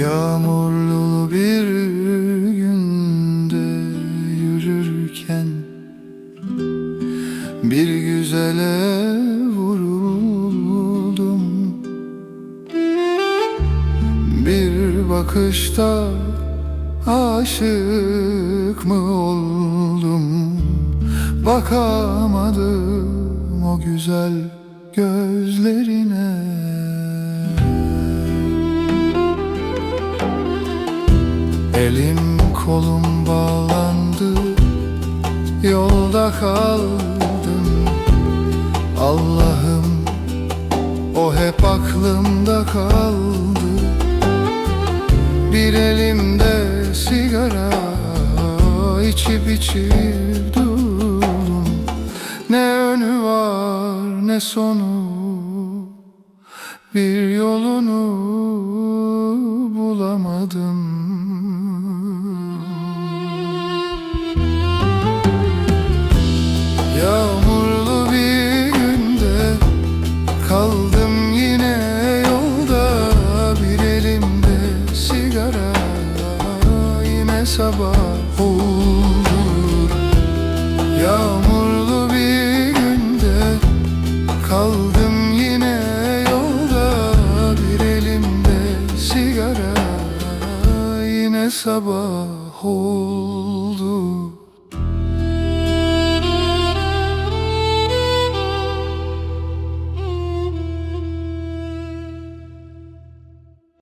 Yağmurlu bir günde yürürken Bir güzele vuruldum. Bir bakışta aşık mı oldum? Bakamadım o güzel gözlerine. Elim kolum bağlandı Yolda kaldım. Allah'ım o hep aklımda kaldı. Bir elimde sigara içip içip durdum. Ne önü var ne sonu Bir yolunu bulamadım Kaldım yine yolda Bir elimde sigara. Yine sabah olur Yağmurlu bir günde Kaldım yine yolda Bir elimde sigara. Yine sabah olur